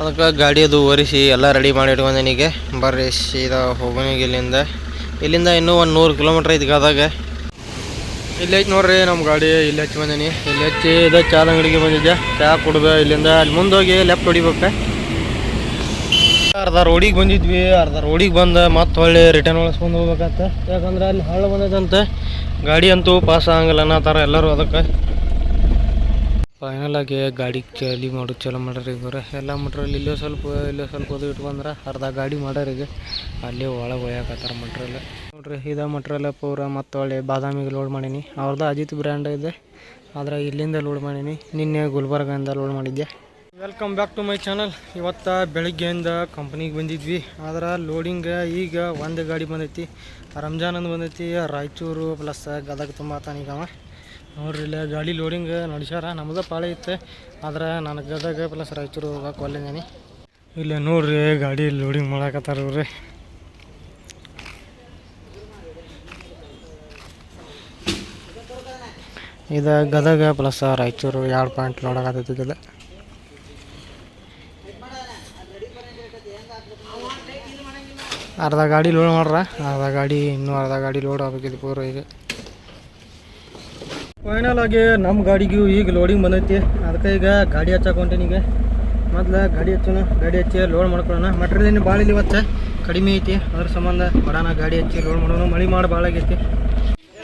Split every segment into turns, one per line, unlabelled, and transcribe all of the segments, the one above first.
ಅದಕ್ಕೆ ಗಾಡಿ ಅದು ಒರೆಸಿ ಎಲ್ಲ ರೆಡಿ ಮಾಡಿ ಇಟ್ಕೊಂಡೀನಿಗೆ ಬರ್ರಿ, ಸೀದಾ ಹೋಗೋನಿಗೆ ಇಲ್ಲಿಂದ. ಇಲ್ಲಿಂದ ಇನ್ನೂ ಒಂದು ನೂರು ಕಿಲೋಮೀಟ್ರ್ ಐತಿ ಗದಾಗ ಇಲ್ಲಿ ಐತಿ ನೋಡ್ರಿ ನಮ್ಮ ಗಾಡಿ, ಇಲ್ಲಿ ಹಚ್ಚಿ ಬಂದೀನಿ. ಇಲ್ಲಿ ಹಚ್ಚಿ ಇದು ಚಾದ ಅಂಗಡಿಗೆ ಬಂದಿದ್ದೆ. ಚಾ ಕುಡ್ದು ಇಲ್ಲಿಂದ ಅಲ್ಲಿ ಮುಂದೆ ಹೋಗಿ ಲೆಫ್ಟ್ ಹೊಡಿಬೇಕು. ಅರ್ಧ ರೋಡಿಗೆ ಬಂದಿದ್ವಿ. ಅರ್ಧ ರೋಡಿಗೆ ಬಂದು ಮತ್ತೆ ಹೊಳ್ಳಿ ರಿಟರ್ನ್ ಒಳಸ್ಕೊಂಡು ಹೋಗ್ಬೇಕಂತ. ಯಾಕಂದ್ರೆ ಅಲ್ಲಿ ಹಳ್ಳ ಬಂದೈತಂತೆ ಗಾಡಿ ಅಂತೂ ಪಾಸ್ ಆಗಂಗಿಲ್ಲ ಅನ್ನೋ ಥರ ಎಲ್ಲರೂ ಅದಕ್ಕೆ ಫೈನಲ್ ಆಗಿ ಗಾಡಿ ಚಾಲಿ ಮಾಡೋದು ಚಲೋ ಮಾಡ್ಯಾರ ಇವರು ಎಲ್ಲ ಮಟ್ರಲ್ಲಿ ಇಲ್ಲೇ ಸ್ವಲ್ಪ ಇಲ್ಲೇ ಸ್ವಲ್ಪ ಅದು ಇಟ್ಕೊಂಡ್ರೆ ಅರ್ಧ ಗಾಡಿ ಮಾಡ್ಯಾರ ಅಲ್ಲಿ ಒಳಗೆ ಒಯ್ಯಾಕತ್ತಾರ ಮಟ್ರಲ್ ನೋಡ್ರಿ, ಇದೇ ಮಟ್ರಲ್ಲ ಪೂರ ಮತ್ತು ಒಳ್ಳೆ ಬಾದಾಮಿಗೆ ಲೋಡ್ ಮಾಡೀನಿ. ಅವ್ರದ್ದು ಅಜಿತ್ ಬ್ರ್ಯಾಂಡ್ ಇದೆ. ಆದರೆ ಇಲ್ಲಿಂದ ಲೋಡ್ ಮಾಡೀನಿ. ನಿನ್ನೆ ಗುಲ್ಬರ್ಗಿಂದ ಲೋಡ್ ಮಾಡಿದ್ದೆ. Welcome back to my channel ಇವತ್ತು ಬೆಳಗ್ಗೆಯಿಂದ ಕಂಪ್ನಿಗೆ ಬಂದಿದ್ವಿ. ಆದ್ರೆ ಲೋಡಿಂಗ್ ಈಗ ಒಂದು ಗಾಡಿ ಬಂದೈತಿ. ರಂಜಾನ್ ಅಂದ್ ಬಂದೈತಿ, ರಾಯಚೂರು ಪ್ಲಸ್ ಗದಗ ತುಂಬ ತಾನೀಗವ ನೋಡ್ರಿ, ಇಲ್ಲ ಗಾಡಿ ಲೋಡಿಂಗ್ ನಡೆಸ್ಯಾರ. ನಮ್ದು ಪಾಳೆ ಇತ್ತು ಆದ್ರೆ ನನಗೆ ಗದಗ ಪ್ಲಸ್ ರಾಯಚೂರು ಹೋಗಕ್ಕೆ ಒಲ್ಲೇನಿ. ಇಲ್ಲ ನೋಡ್ರಿ, ಗಾಡಿ ಲೋಡಿಂಗ್ ಮಾಡಾಕತ್ತಾರ ರೀ ಇದು ಗದಗ ಪ್ಲಸ್ ರಾಯಚೂರು ಎರಡು ಪಾಯಿಂಟ್ ಇದು. ಅರ್ಧ ಗಾಡಿ ಲೋಡ್ ಮಾಡ್ರ, ಅರ್ಧ ಗಾಡಿ ಇನ್ನೂ ಅರ್ಧ ಗಾಡಿ ಲೋಡ್ ಆಗ್ಬೇಕಿದೆ ಪೂರ ಈಗ. ಫೈನಲ್ ಆಗಿ ನಮ್ಮ ಗಾಡಿಗೂ ಈಗ ಲೋಡಿಂಗ್ ಬಂದೈತಿ. ಅದಕ್ಕೆ ಈಗ ಗಾಡಿ ಹಚ್ಚಾಕೊಂಟೀನಿ ಈಗ. ಮೊದ್ಲು ಗಾಡಿ ಹಚ್ಚೋಣ, ಗಾಡಿ ಹಚ್ಚಿ ಲೋಡ್ ಮಾಡ್ಕೊಳ್ಳೋಣ. ಮಟ್ರಿಯಲ್ ಏನು ಭಾಳ ಇಲ್ಲಿ ಇವತ್ತು. ಕಡಿಮೆ ಐತಿ. ಅದ್ರ ಸಂಬಂಧ ಬಡಾನ ಗಾಡಿ ಹಚ್ಚಿ ಲೋಡ್ ಮಾಡೋಣ. ಮಳೆ ಮಾಡಿ ಭಾಳ ಆಗೈತಿ.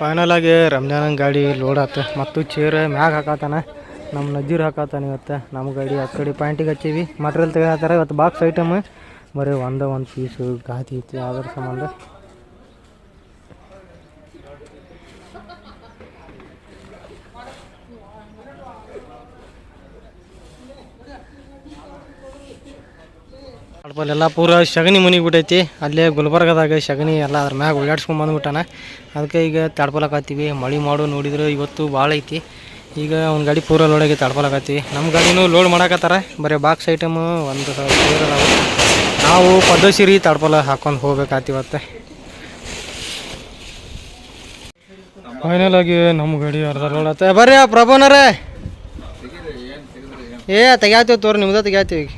ಫೈನಲ್ ಆಗಿ ರಂಜಾನ್ ಗಾಡಿ ಲೋಡ್ ಆತ. ಮತ್ತು ಚೇರ್ ಮ್ಯಾಗ ಹಾಕತಾನ. ನಮ್ಮ ನಜ್ಜೀರ್ ಹಾಕತಾನ ಇವತ್ತು. ನಮ್ಮ ಗಾಡಿ ಆ ಕಡೆ ಪಾಯಿಂಟಿಗೆ ಹಚ್ಚೀವಿ. ಮಟ್ರಿಯಲ್ ತೆಗೆದಾರ ಇವತ್ತು ಬಾಕ್ಸ್ ಐಟಮ್ ಬರೀ ಒಂದು ಒಂದು ಪೀಸು ಗಾದಿ ಐತಿ. ಅದ್ರ ಸಂಬಂಧ ಅಡ್ಬಲ್ ಎಲ್ಲ ಪೂರ ಸಗಣಿ ಮುನಿಗೆ ಬಿಟ್ಟೈತಿ. ಅಲ್ಲೇ ಗುಲ್ಬರ್ಗದಾಗ ಸಗಣಿ ಎಲ್ಲ ಅದ್ರ ಮ್ಯಾಗ ಓಡಾಡ್ಸ್ಕೊಂಡ್ ಬಂದ್ಬಿಟ್ಟಾನ. ಅದಕ್ಕೆ ಈಗ ತಡ್ಕೊಳಕತ್ತೀವಿ ಮಳೆ ಮಾಡು ನೋಡಿದ್ರೆ ಇವತ್ತು ಭಾಳ ಐತಿ. ಈಗ ಒಂದು ಗಾಡಿ ಪೂರ ಲೋಡಾಗಿ ತಡ್ಕೊಳಕತ್ತೀವಿ ನಮ್ಮ ಗಾಡಿನೂ ಲೋಡ್ ಮಾಡಾಕತ್ತಾರ. ಬರೀ ಬಾಕ್ಸ್ ಐಟಮು ಒಂದು ನಾವು ಪದ್ಧಸಿರಿ ತಡ್ಪಲ ಹಾಕೊಂಡು ಹೋಗ್ಬೇಕಾತಿ ಇವತ್ತು. ಫೈನಲ್ ಆಗಿ ನಮ್ಮ ಗಾಡಿ ಅರ್ಧ ಲೋಡತ್ತೆ ಬರ್ರಿ ಪ್ರಭುನರೇ. ಏ ತೆಗ್ಯಾತೀವಿ ತೋರಿ, ನಿಮ್ದ ತೆಗ್ಯಾತೀವಿ ಈಗ.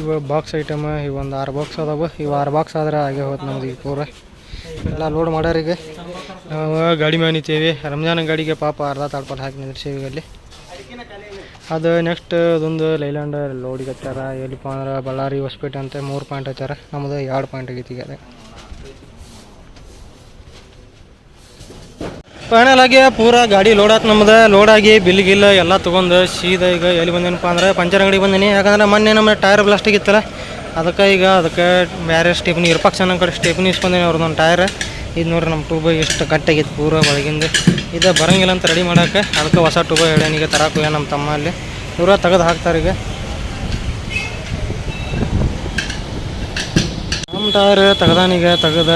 ಇವ ಬಾಕ್ಸ್ ಐಟಮ್ ಇವು ಒಂದು ಆರು ಬಾಕ್ಸ್ ಅದಾವ. ಇವು ಆರು ಬಾಕ್ಸ್ ಆದ್ರೆ ಹಾಗೆ ಹೋಯ್ತು ನಮ್ದು ಈಗ ಪೂರ. ಎಲ್ಲ ಲೋಡ್ ಮಾಡ್ಯಾರ ಈಗ. ನಾವು ಗಾಡಿ ಮೇಲೆ ನಿಂತೀವಿ. ರಂಜಾನ್ ಗಾಡಿಗೆ ಪಾಪ ಅರ್ಧ ತಾಡ್ಪಲ್ ಹಾಕಿ ನಿಂದಿರ್ಸೀವಿ ಅಲ್ಲಿ. ಅದು ನೆಕ್ಸ್ಟ್ ಅದೊಂದು ಲೈಲ್ಯಾಂಡ್ ಲೋಡಿಗೆ ಹಚ್ಚಾರ ಎಲ್ಲಿಪ್ಪ ಅಂದ್ರೆ ಬಳ್ಳಾರಿ ಹೊಸಪೇಟೆ ಅಂತ ಮೂರು ಪಾಯಿಂಟ್ ಹಚ್ಚಾರ ನಮ್ದು ಎರಡು ಪಾಯಿಂಟ್ ಆಗೈತಿ ಈಗ ಫೈನಲ್ ಆಗಿ ಪೂರ ಗಾಡಿ ಲೋಡ್ ಆತ್ ನಮ್ದು. ಲೋಡ್ ಆಗಿ ಬಿಲ್ ಗಿಲ್ ಎಲ್ಲ ತೊಗೊಂಡು ಸೀದಾ ಈಗ ಎಲ್ಲಿ ಬಂದೇನಪ್ಪ ಅಂದ್ರೆ ಪಂಚರ್ ಅಂಗಡಿ ಬಂದೀನಿ. ಯಾಕಂದ್ರೆ ಮೊನ್ನೆ ನಮ್ಮ ಟೈರ್ ಬ್ಲಾಸ್ಟಿಗೆ ಇತ್ತಲ್ಲ ಅದಕ್ಕೆ ಈಗ ಅದಕ್ಕೆ ಬೇರೆ ಸ್ಟೆಪ್ನಿ ಇರ್ಪಕ್ಷ ನನ್ನ ಕಡೆ ಸ್ಟೆಪ್ನಿ ಇಸ್ಕೊಂಡೀನಿ ಅವ್ರದ್ದೊಂದು ಟೈರ್ ಇದು ನೋಡ್ರಿ ನಮ್ಮ ಟೂಬ ಎಷ್ಟು ಕಟ್ಟಾಗಿತ್ತು ಪೂರ ಒಳಗಿಂದ. ಇದು ಬರಂಗಿಲ್ಲ ಅಂತ ರೆಡಿ ಮಾಡೋಕೆ ಅದಕ್ಕೆ ಹೊಸ ಟೂಬ ಹೇಳೇನೀಗ ತರಕ್ಕೆ ನಮ್ಮ ತಮ್ಮ ಅಲ್ಲಿ. ಇವ್ರ ತೆಗೆದು ಹಾಕ್ತಾರೆ ಈಗ. ಟೈರ್ ತೆಗ್ದಾನೀಗ, ತೆಗೆದ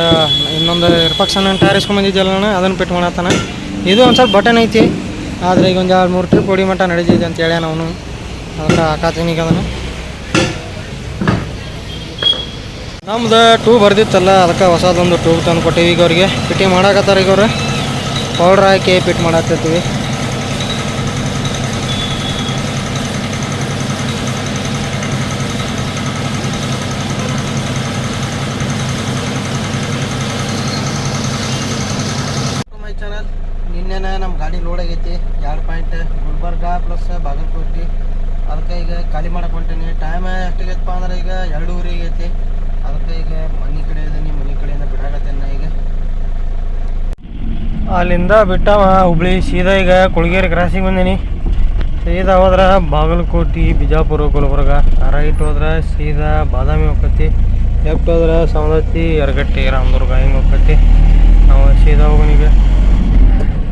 ಇನ್ನೊಂದು ಇರ್ಪಕ್ಷನ್ ಟೈರ್ ಇಸ್ಕೊಂಬಂದಿದ್ದಲ್ಲ ನಾನು ಅದನ್ನು ಬಿಟ್ಟು ಮಾಡತ್ತಾನ ಇದು ಒಂದು ಸ್ವಲ್ಪ ಬಟನ್ ಐತಿ. ಆದರೆ ಈಗ ಒಂದು ಎರಡು ಮೂರು ಟ್ರಿಪ್ ಹೊಡಿ ಮಟ್ಟ ನಡೀತಿದೆ ಅಂತ ಹೇಳ್ಯಾನ ಅವನು. ಅದಕ್ಕೆ ಹಾಕಾತೀನಿ ಈಗ ಅದನ್ನು. ನಮ್ದು ಟ್ಯೂಬ್ ಬರ್ದಿತ್ತಲ್ಲ, ಅದಕ್ಕೆ ಹೊಸದೊಂದು ಟ್ಯೂಬ್ ತಂದು ಕೊಟ್ಟಿವಿ ಈಗ ಅವ್ರಿಗೆ. ಫಿಟ್ಟಿಂಗ್ ಮಾಡಾಕತ್ತಾರ ಈಗ ಪೌಡ್ರ್ ಹಾಕಿ ಪಿಟ್ ಮಾಡಾಕತ್ತೀವಿ ಮೈ ಚಾನಲ್ ನಿನ್ನೆನ ನಮ್ಮ ಗಾಡಿ ಲೋಡ್ ಆಗೈತಿ ಎರಡು ಪಾಯಿಂಟ್ ಗುಲ್ಬರ್ಗ ಪ್ಲಸ್ ಬಾಗಲಕೋಟೆ ಅದಕ್ಕೆ ಈಗ ಖಾಲಿ ಮಾಡಕ್ಕೆ ಹೊಂಟೀನಿ ಟೈಮ್ ಎಷ್ಟಾಗೈತಪ್ಪ ಅಂದ್ರೆ ಈಗ ಎರಡೂವರೆ ಆಗೈತಿ ಅದಕ್ಕೆ ಈಗ ಮನೆ ಕಡೆ ಇದೀನಿ ಮನೆ ಕಡೆಯಿಂದ ಬಿಡಾಕತ್ತೇನೆ ನಾ ಈಗ ಅಲ್ಲಿಂದ ಬಿಟ್ಟವ ಹುಬ್ಳಿ ಸೀದಾ ಈಗ ಕುಳಗೇರಿ ಕ್ರಾಸಿಗೆ ಬಂದೀನಿ. ಸೀದಾ ಹೋದ್ರೆ ಬಾಗಲಕೋಟೆ, ಬಿಜಾಪುರ, ಗುಲ್ಬರ್ಗ. ರೈಟ್ ಹೋದ್ರೆ ಸೀದಾ ಬಾದಾಮಿ ಹೋಗತಿ ಲೆಫ್ಟ್ ಹೋದ್ರೆ ಸವದತ್ತಿ ಎರಗಟ್ಟಿ ರಾಮದುರ್ಗ, ಹಿಂಗೆ ಹೋಗತಿ ನಾವು ಸೀದಾ ಹೋಗೋಣ ಈಗ.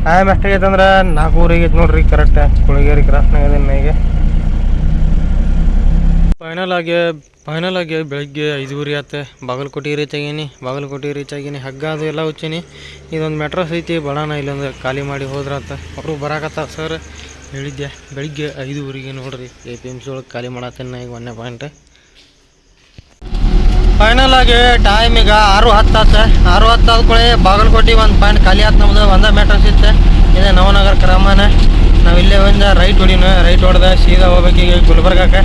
ಟೈಮ್ ಎಷ್ಟಾಗೈತೆ ಅಂದ್ರೆ ನಾಲ್ಕೂವರೆ ಆಗೈತೆ ನೋಡ್ರಿ ಕರೆಕ್ಟ್ ಕುಳಗೇರಿ ಕ್ರಾಸ್ನಾಗ ಇದನ್ನ ಈಗ. ಫೈನಲ್ ಆಗಿ ಫೈನಲ್ ಆಗಿ ಬೆಳಗ್ಗೆ ಐದುವರೆ ಆತೆ ಬಾಗಲಕೋಟೆ ರೀಚ್ ಆಗೀನಿ. ಬಾಗಲಕೋಟೆ ರೀಚ್ ಆಗೀನಿ. ಹಗ್ಗ ಅದು ಎಲ್ಲ ಹುಚ್ಚೀನಿ ಇದೊಂದು ಮೆಟ್ರೋಸ್ ಐತಿ, ಬಡಾನ ಇಲ್ಲೊಂದು ಖಾಲಿ ಮಾಡಿ ಹೋದ್ರಾತ. ಅವರು ಬರಾಕತ್ತ? ಸರ್ ಹೇಳಿದ್ದೆ ಬೆಳಿಗ್ಗೆ ಐದುವರೆಗೆ ನೋಡ್ರಿ. ಎ ಪಿ ಎಂ ಸಿ ಖಾಲಿ ಮಾಡತ್ತೇನೆ ಈಗ ಒಂದನೇ ಪಾಯಿಂಟ್ ಫೈನಲ್ ಆಗಿ ಟೈಮ್ ಈಗ ಆರು ಹತ್ತು ಆತ ಆರು ಹತ್ತು ಆದ್ಕೊಳ್ಳಿ ಬಾಗಲಕೋಟೆ ಒಂದು ಪಾಯಿಂಟ್ ಖಾಲಿ ಆತು ನಮ್ದು. ಒಂದೇ ಮೆಟ್ರಸ್ ಇತ್ತು ಇದೆ ನವನಗರ ಕ್ರಮನ. ನಾವು ಇಲ್ಲೇ ಒಂದು ರೈಟ್ ಹೊಡಿನ. ರೈಟ್ ಹೊಡೆದ ಸೀದಾ ಹೋಗ್ಬೇಕು ಈಗ ಗುಲ್ಬರ್ಗಕ್ಕೆ.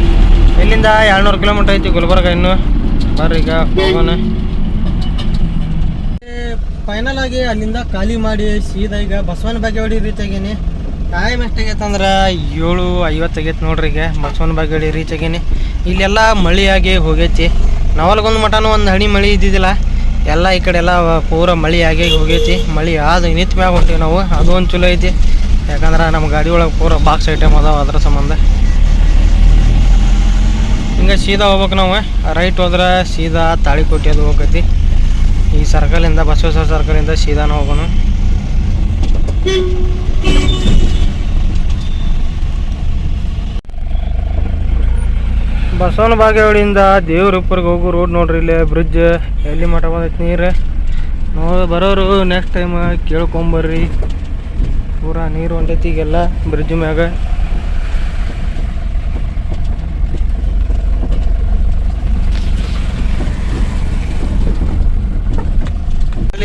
ಇಲ್ಲಿಂದ ಎರಡ್ನೂರು ಕಿಲೋಮೀಟರ್ ಐತಿ ಗುಲ್ಬರ್ಗ ಇನ್ನು? ಬರ್ರಿ ಈಗ ಹೋಗೋಣ. ಫೈನಲ್ ಆಗಿ ಅಲ್ಲಿಂದ ಖಾಲಿ ಮಾಡಿ ಸೀದಾ ಈಗ ಬಸವನ ಬಾಗೇವಾಡಿ ರೀಚ್ ಆಗೀನಿ. ಟೈಮ್ ಎಷ್ಟಾಗೈತೆ ಅಂದ್ರೆ ಏಳು ಐವತ್ತಾಗೈತೆ ನೋಡ್ರಿ ಈಗ ಬಸವನ ಬಾಗೇವಾಡಿ ರೀಚ್ ಆಗೀನಿ. ಇಲ್ಲೆಲ್ಲ ಮಳೆಯಾಗಿ ಹೋಗೈತಿ. ನವಲ್ಗೊಂದು ಮಠನೂ ಒಂದು ಹಣಿ ಮಳೆ ಇದ್ದಿದ್ದಿಲ್ಲ. ಎಲ್ಲ ಈ ಕಡೆ ಎಲ್ಲ ಪೂರ ಮಳೆ ಆಗಿ ಹೋಗೈತಿ. ಮಳೆ ಆದ ನಿಂತ ಮ್ಯಾಗ ಹೊಂಟಿವಿ ನಾವು. ಅದು ಒಂದು ಚಲೋ ಐತಿ. ಯಾಕಂದ್ರೆ ನಮ್ಮ ಗಾಡಿ ಒಳಗೆ ಪೂರ ಬಾಕ್ಸ್ ಐಟಮ್ ಅದಾವ ಅದ್ರ ಸಂಬಂಧ. ಹಿಂಗೆ ಸೀದಾ ಹೋಗ್ಬೇಕು ನಾವು. ರೈಟ್ ಹೋದ್ರೆ ಸೀದಾ ತಾಳಿಕೋಟೆ ಅದು ಹೋಗತಿ. ಈ ಸರ್ಕಲಿಂದ, ಬಸವೇಶ್ವರ ಸರ್ಕಲಿಂದ ಸೀದಾನ ಹೋಗೋಣ. ಬಸವನ ಬಾಗೇವಾಡಿಯಿಂದ ದೇವ್ರಪ್ಪರಿಗೆ ಹೋಗೋ ರೋಡ್ ನೋಡ್ರಿ ಇಲ್ಲಿ ಬ್ರಿಡ್ಜ್ ಎಲ್ಲಿ ಮಠ ಬಂದೈತಿ ನೀರು? ನೋಡಿ ಬರೋರು ನೆಕ್ಸ್ಟ್ ಟೈಮ್ ಕೇಳ್ಕೊಂಬರ್ರಿ ಪೂರಾ ನೀರು ಹೊಂಟೈತಿ ಈಗೆಲ್ಲ ಬ್ರಿಡ್ಜ್ ಮ್ಯಾಗ.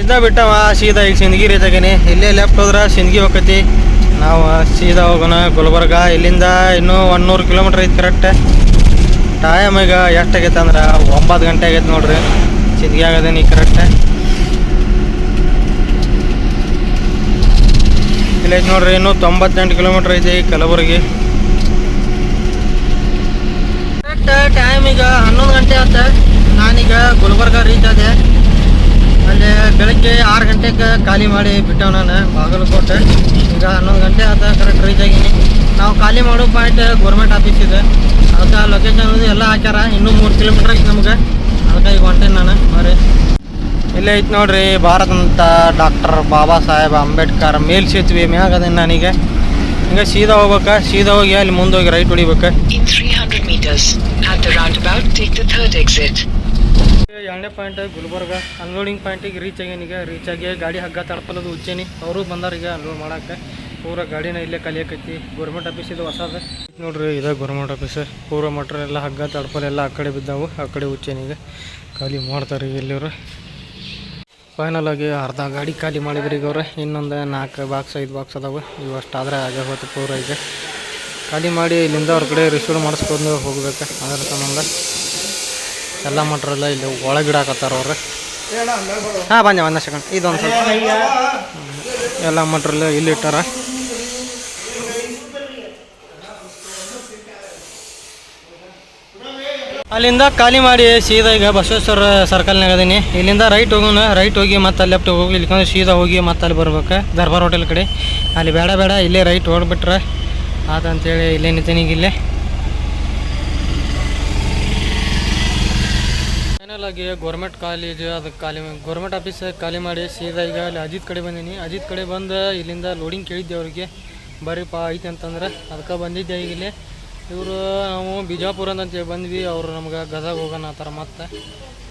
ಅಲ್ಲಿಂದ ಬಿಟ್ಟವ, ಸೀದಾ ಈಗ ಸಿಂದಗಿ ರೀತಾಗೇನಿ ಇಲ್ಲೇ ಲೆಫ್ಟ್ ಹೋದ್ರೆ ಸಿಂದಗಿ ಹೋಗತಿ ನಾವು ಸೀದಾ ಹೋಗೋಣ ಗುಲ್ಬರ್ಗ. ಇಲ್ಲಿಂದ ಇನ್ನೂ ಒನ್ನೂರು ಕಿಲೋಮೀಟ್ರ್ ಐತಿ ಕರೆಕ್ಟ್ ಟೈಮ್ ಈಗ ಎಷ್ಟಾಗೈತೆ ಅಂದ್ರೆ ಒಂಬತ್ತು ಗಂಟೆ ಆಗೈತೆ ನೋಡ್ರಿ. ಸಿಂದಗಿ ಆಗದೇನಿ ಕರೆಕ್ಟ್ ಇಲ್ಲೈತೆ ನೋಡ್ರಿ, ಇನ್ನೂ ತೊಂಬತ್ತೆಂಟು ಕಿಲೋಮೀಟ್ರ್ ಐತಿ ಕಲಬುರಗಿ. ಕರೆಕ್ಟ್ ಟೈಮ್ ಈಗ ಹನ್ನೊಂದು ಗಂಟೆ ಆತ. ನಾನೀಗ ಗುಲ್ಬರ್ಗ ರೀಚ್ ಆದೆ. ಅಲ್ಲಿ ಬೆಳಗ್ಗೆ ಆರು ಗಂಟೆಗೆ ಖಾಲಿ ಮಾಡಿ ಬಿಟ್ಟವ್ ನಾನು ಬಾಗಲಕೋಟೆ. ಈಗ ಹನ್ನೊಂದು ಗಂಟೆ ಆತ ಕರೆಕ್ಟ್ ರೀಚ್ ಆಗೀನಿ. ನಾವು ಖಾಲಿ ಮಾಡೋ ಪಾಯಿಂಟ್ ಗೌರ್ಮೆಂಟ್ ಆಫೀಸ್ ಇದೆ. ಅದಕ್ಕೆ ಲೊಕೇಶನ್ ಎಲ್ಲ ಹಾಕ್ಯಾರ. ಇನ್ನೂ ಮೂರು ಕಿಲೋಮೀಟ್ರ್ ಐತಿ ನಮ್ಗೆ. ಅದಕ್ಕೆ ಈಗ ಹೊಂಟೇನಿ ನಾನು ಬರ್ರಿ ಇಲ್ಲೇ ಐತೆ ನೋಡ್ರಿ ಭಾರತಂತ ಡಾಕ್ಟರ್ ಬಾಬಾ ಸಾಹೇಬ್ ಅಂಬೇಡ್ಕರ್ ಮೇಲ್ ಸೇತುವೆ ಮ್ಯಾಗ ನನಗೆ ನಾನೀಗ. ಹಿಂಗೆ ಸೀದಾ ಹೋಗ್ಬೇಕ ಸೀದಾ ಹೋಗಿ ಅಲ್ಲಿ ಮುಂದೆ ಹೋಗಿ ರೈಟ್ ಹೊಡಿಬೇಕು.
In 300 meters, at the roundabout, take the third exit.
ಎರಡನೇ ಪಾಯಿಂಟ್ ಗುಲ್ಬರ್ಗ ಅನ್ಲೋಡಿಂಗ್ ಪಾಯಿಂಟಿಗೆ ರೀಚ್ ಈಗ ರೀಚ್ ಆಗಿ ಗಾಡಿ ಹಗ್ಗ ತಡ್ಪಲ್ಲದು ಉಚ್ಚೇನಿ ಅವರು ಬಂದಾರ ಈಗ ಅನ್ಲೋಡ್ ಮಾಡಕ್ಕೆ. ಪೂರ ಗಾಡಿನ ಇಲ್ಲೇ ಕಲಿಯಕೈತಿ ಗೌರ್ಮೆಂಟ್ ಆಫೀಸ್ ಇದು ಹೊಸದು. ನೋಡ್ರಿ ಇದೇ ಗೌರ್ಮೆಂಟ್ ಆಫೀಸ್ ಪೂರ ಮಟ್ರ ಎಲ್ಲ ಹಗ್ಗ ತಡ್ಪಲ್ ಎಲ್ಲ ಆ ಕಡೆ ಬಿದ್ದಾವು. ಆ ಕಡೆ ಉಚ್ಚೇನಿ ಈಗ. ಖಾಲಿ ಮಾಡ್ತಾರೆ ಈಗ ಎಲ್ಲಿವ್ರು. ಫೈನಲ್ ಆಗಿ ಅರ್ಧ ಗಾಡಿ ಖಾಲಿ ಮಾಡಿದ್ರಿ ಈಗ ಅವ್ರೆ. ಇನ್ನೊಂದು ನಾಲ್ಕು ಬಾಕ್ಸ್ ಐದು ಬಾಕ್ಸ್ ಅದಾವೆ. ಇವು ಅಷ್ಟಾದರೆ ಆಗೇ ಹೋಯ್ತು ಪೂರ ಈಗ. ಖಾಲಿ ಮಾಡಿ ಇಲ್ಲಿಂದ ಅವ್ರ ಕಡೆ ರಿಸೀವ್ ಮಾಡಿಸ್ಕೊಂಡು ಹೋಗ್ಬೇಕು. ಅದರ ಸಂಬಂಧ. ಎಲ್ಲ ಮಟ್ರೆಲ್ಲ ಇಲ್ಲಿ ಒಳಗಿಡಾಕತ್ತಾರ ಅವ್ರು. ಹಾಂ ಬಂದೆ ಒಂದ ಸೆಕೆಂಡ್ ಇದೊಂದು ಸ್ವಲ್ಪ. ಎಲ್ಲ ಮಟ್ರೆಲ್ಲ ಇಲ್ಲಿ ಇಟ್ಟಾರ. ಅಲ್ಲಿಂದ ಖಾಲಿ ಮಾಡಿ ಸೀದಾ ಈಗ ಬಸವೇಶ್ವರ ಸರ್ಕಲ್ನಾಗ ಅದೀನಿ. ಇಲ್ಲಿಂದ ರೈಟ್ ಹೋಗೋಣ ರೈಟ್ ಹೋಗಿ ಮತ್ತೆ ಲೆಫ್ಟ್ ಹೋಗಿ ಇಲ್ಲಿಕಂದ್ರೆ ಸೀದಾ ಹೋಗಿ ಮತ್ತೆ ಅಲ್ಲಿ ಬರ್ಬೇಕು. ದರ್ಬಾರ್ ಹೋಟೆಲ್ ಕಡೆ. ಅಲ್ಲಿ ಬೇಡ ಬೇಡ, ಇಲ್ಲೇ ರೈಟ್ ಹೊಡ್ಬಿಟ್ರೆ ಆತಂತೇಳಿ ಇಲ್ಲೇ ನಿಂತೀನಿ ಈಗ ಇಲ್ಲೇ. ಫೈನಲ್ ಆಗಿ ಗೌರ್ಮೆಂಟ್ ಕಾಲೇಜ್ ಅದಕ್ಕೆ ಖಾಲಿ ಗೌರ್ಮೆಂಟ್ ಆಫೀಸ್ ಖಾಲಿ ಮಾಡಿ ಸೀದಾ ಈಗ ಅಲ್ಲಿ ಅಜಿತ್ ಕಡೆ ಬಂದೀನಿ. ಅಜಿತ್ ಕಡೆ ಬಂದು ಇಲ್ಲಿಂದ ಲೋಡಿಂಗ್ ಕೇಳಿದ್ದೆ ಅವ್ರಿಗೆ. ಬರ್ರಿಪ್ಪ ಐತೆ ಅಂತಂದ್ರೆ ಅದಕ್ಕೆ ಬಂದಿದ್ದೆ ಈಗ ಇಲ್ಲಿ. ಇವರು ನಾವು ಬಿಜಾಪುರ ಅಂತೇಳಿ ಬಂದ್ವಿ, ಅವರು ನಮ್ಗೆ ಗದಗ ಹೋಗೋಣ ಆ ಥರ ಮತ್ತೆ.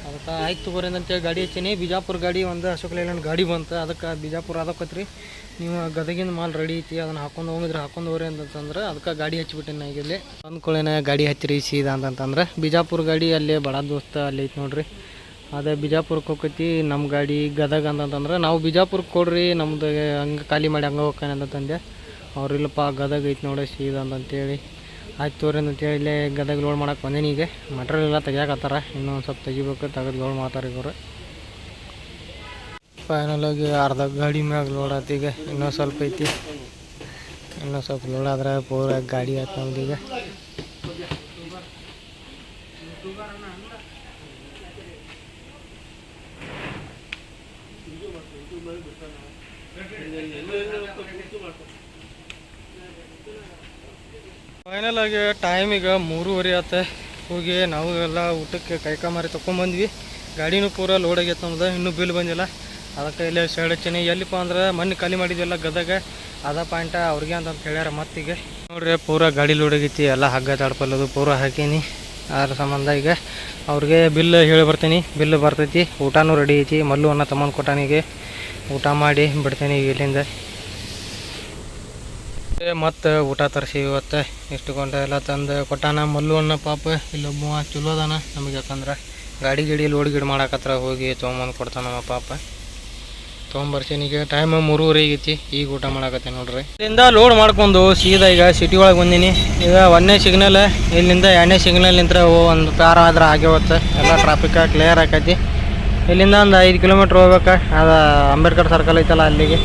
ಅದಕ್ಕೆ ಆಯ್ತು ತಗೋರಿ ಅಂತೇಳಿ ಗಾಡಿ ಹಚ್ಚೀನಿ. ಬಿಜಾಪುರ ಗಾಡಿ ಒಂದು ಅಶೋಕ್ ಲೈಲ್ಯಾಂಡ್ ಗಾಡಿ ಬಂತು. ಅದಕ್ಕೆ ಬಿಜಾಪುರ ಅದಕ್ಕತ್ರಿ ನೀವು ಗದಗಿನ ಮಾಲ್ ರೆಡಿ ಐತಿ, ಅದನ್ನು ಹಾಕೊಂಡು ಹೋಗಿದ್ರೆ ಹಾಕೊಂಡು ಹೋಗ್ರಿ ಅಂತಂದ್ರೆ ಅದಕ್ಕೆ ಗಾಡಿ ಹಚ್ಚಿಬಿಟ್ಟೆ ನಾ ಇಲ್ಲಿ. ಅಂದ್ಕೊಳ್ಳೇನ ಗಾಡಿ ಹಚ್ಚಿರಿ ಸೀದಾ ಅಂತಂತಂದ್ರೆ. ಬಿಜಾಪುರ ಗಾಡಿ ಅಲ್ಲೇ ಬಡ ದೋಸ್ತ ಅಲ್ಲಿ ಐತಿ ನೋಡ್ರಿ. ಅದೇ ಬಿಜಾಪುರಕ್ಕೆ ಹೋಗೈತಿ ನಮ್ಮ ಗಾಡಿ ಗದಗ ಅಂತಂತಂದ್ರೆ ನಾವು ಬಿಜಾಪುರಕ್ಕೆ ಕೊಡ್ರಿ ನಮ್ದು ಹಂಗೆ ಖಾಲಿ ಮಾಡಿ ಹಂಗೆ ಹೋಗ್ತಾನೆ ಅಂತಂದೆ ಅವ್ರಿಲ್ಲಪ್ಪ, ಗದಗ ಐತಿ ನೋಡಿ ಸೀದಾ ಅಂತಂತೇಳಿ. ಆಯ್ತು ತೋರಿ ಅಂತೇಳಿ ಇಲ್ಲೇ ಗದಗ ಲೋಡ್ ಮಾಡಕ್ಕೆ ಬಂದೇನಿ ಈಗ. ಮಟ್ರಿಯಲ್ ಎಲ್ಲ ತೆಗಿಯಾಕತ್ತಾರ. ಇನ್ನೊಂದು ಸ್ವಲ್ಪ ತೆಗಿಬೇಕು, ತೆಗೆದು ಲೋಡ್ ಮಾಡ್ತಾರೆ ಇವರು. ಫೈನಲ್ ಆಗಿ ಅರ್ಧ ಗಾಡಿ ಮ್ಯಾಗ ಲೋಡ್ ಆಯ್ತು ಈಗ. ಇನ್ನೊಂದು ಸ್ವಲ್ಪ ಐತಿ. ಇನ್ನೊಂದು ಸ್ವಲ್ಪ ಲೋಡ್ ಆದ್ರೆ ಪೂರ ಗಾಡಿ ಆಯ್ತು ನಮ್ದು ಈಗ. ಫೈನಲ್ ಆಗಿ ಟೈಮ್ ಈಗ ಮೂರುವರೆ ಆತ. ಹೋಗಿ ನಾವು ಎಲ್ಲ ಊಟಕ್ಕೆ ಕೈಕಾಮಾರಿ ತೊಗೊಂಬಂದ್ವಿ ಗಾಡಿನೂ ಪೂರ ಲೋಡ್ ಆಗೈತೆ ನಮ್ದು, ಇನ್ನೂ ಬಿಲ್ ಬಂದಿಲ್ಲ. ಅದಕ್ಕೆ ಇಲ್ಲೇ ಸೈಡ್ ಎಲ್ಲಿಪ್ಪ ಅಂದ್ರೆ ಮಣ್ಣು ಖಾಲಿ ಮಾಡಿದ್ವಲ್ಲ ಗದಗ, ಅದ ಪಾಯಿಂಟ ಅವ್ರಿಗೆ ಅಂತ ಹೇಳ್ಯಾರ ಮತ್ತೀಗ. ನೋಡ್ರಿ, ಪೂರ ಗಾಡಿ ಲೋಡ್ ಆಗೈತಿ, ಎಲ್ಲ ಹಗ್ಗ ತಾಡ್ಪಲ್ಲದು ಪೂರ ಹಾಕೀನಿ. ಅದ್ರ ಸಂಬಂಧ ಈಗ ಅವ್ರಿಗೆ ಬಿಲ್ ಹೇಳಿ ಬರ್ತೀನಿ. ಬಿಲ್ ಬರ್ತೈತಿ, ಊಟನೂ ರೆಡಿ ಐತಿ. ಮಲ್ಲು ಅನ್ನ ತಮ್ಮನ ಕೊಟ್ಟಾನಿಗೆ ಊಟ ಮಾಡಿ ಬಿಡ್ತೀನಿ ಇಲ್ಲಿಂದ. ಮತ್ತು ಊಟ ತರಿಸಿ ಇವತ್ತು. ಇಷ್ಟು ಗಂಟೆ ಎಲ್ಲ ತಂದು ಕೊಟ್ಟಾನ. ಮಲ್ಲು ಅಣ್ಣ ಪಾಪ ಇಲ್ಲೊಬ್ಬ ಚಲೋ ಅದಾನ. ನಮಗೆ ಯಾಕಂದ್ರೆ ಗಾಡಿ ಗಿಡಿ ಲೋಡ್ ಗಿಡ್ ಮಾಡಾಕತ್ರ ಹೋಗಿ ತೊಗೊಂಬಂದು ನಮ್ಮ ಪಾಪ. ತೊಗೊಂಬರ್ಸೀನಿಗೆ ಟೈಮ್ ಮೂರುವರೆ ಐತಿ ಈಗ ಊಟ ಮಾಡಾಕತ್ತೆ ನೋಡ್ರಿ. ಇಲ್ಲಿಂದ ಲೋಡ್ ಮಾಡ್ಕೊಂಡು ಸೀದಾ ಈಗ ಸಿಟಿ ಒಳಗೆ ಬಂದೀನಿ. ಈಗ ಒಂದನೇ ಸಿಗ್ನಲ್ ಇಲ್ಲಿಂದ ಎರಡನೇ ಸಿಗ್ನಲ್ ನಿಂತ್ರ ಒಂದು ಪ್ಯಾರ ಆದ್ರೆ ಆಗೇ ಹೋಗುತ್ತೆ ಎಲ್ಲ ಟ್ರಾಫಿಕ್ ಕ್ಲಿಯರ್ ಆಕೈತಿ. ಇಲ್ಲಿಂದ ಒಂದು ಐದು ಕಿಲೋಮೀಟ್ರ್ ಹೋಗ್ಬೇಕು. ಅದು ಅಂಬೇಡ್ಕರ್ ಸರ್ಕಲ್ ಐತಲ್ಲ ಅಲ್ಲಿಗೆ.